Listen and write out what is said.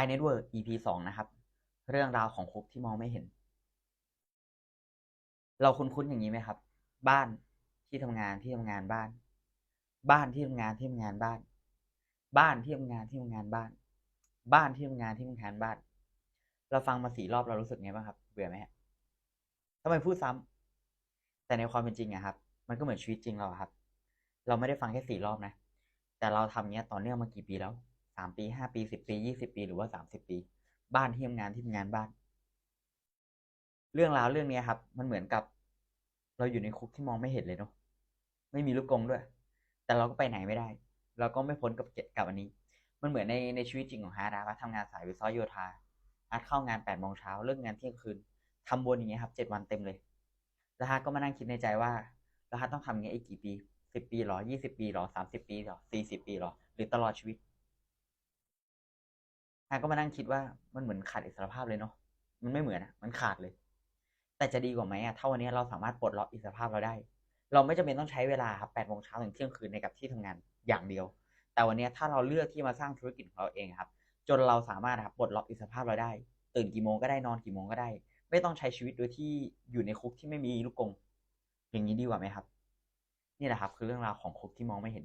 Y Network EP สองนะครับ เรื่องราวของคุกที่มองไม่เห็น เราคุ้นๆอย่างนี้ไหมครับ บ้านที่ทำงานที่ทำงานบ้าน บ้านที่ทำงานที่ทำงานบ้าน บ้านที่ทำงานที่ทำงานบ้าน บ้านที่ทำงานที่ทำงานบ้าน เราฟังมาสี่รอบเรารู้สึกไงบ้างครับเบื่อไหมฮะทำไมพูดซ้ำแต่ในความเป็นจริงอะครับ มันก็เหมือนชีวิตจริงเราครับ เราไม่ได้ฟังแค่สี่รอบนะ แต่เราทำเนี้ยต่อเนื่องมากี่ปีแล้ว สามปีห้าปีสิบปียี่สิบปีหรือว่าสามสิบปี บ้านที่ทำงานที่ทำงานบ้าน เรื่องราวเรื่องนี้ครับ มันเหมือนกับ เราอยู่ในคุกที่มองไม่เห็นเลยเนาะไม่มีลูกกงด้วย แต่เราก็ไปไหนไม่ได้ เราก็ไม่พ้นกับเกกับอันนี้ มันเหมือนในในชีวิตจริงของฮาร์ดนะทำงานสายวิศวโยธาฮาร์ดเข้างานแปดโมงเช้าเลิกงานเที่ยงคืนทำวนอย่างเงี้ยครับเจ็ดวันเต็มเลยแล้วฮาร์ดก็มานั่งคิดในใจว่าแล้วฮาร์ดต้องทำเงี้ยอีกกี่ปีสิบปีหรอยี่สิบปีหรอสามสิบปีหรอสี่สิบปีหรอ หรือตลอดชีวิต ฮาร์ดก็มานั่งคิดว่ามันเหมือนขาดอิสรภาพเลยเนาะมันไม่เหมือนอะมันขาดเลย แต่จะดีกว่าไหมอะถ้าวันนี้เราสามารถปลดล็อกอิสรภาพเราได้ เราไม่จำเป็นต้องใช้เวลาครับแปดโมงเช้าถึงเที่ยงคืนในกับที่ทำงานอย่างเดียว แต่วันนี้ถ้าเราเลือกที่มาสร้างธุรกิจของเราเองครับ จนเราสามารถครับปลดล็อกอิสรภาพเราได้ ตื่นกี่โมงก็ได้นอนกี่โมงก็ได้ ไม่ต้องใช้ชีวิตโดยที่อยู่ในคุกที่ไม่มีลูกกงอย่างนี้ดีกว่าไหมครับ นี่แหละครับ คือเรื่องราวของคุกที่มองไม่เห็น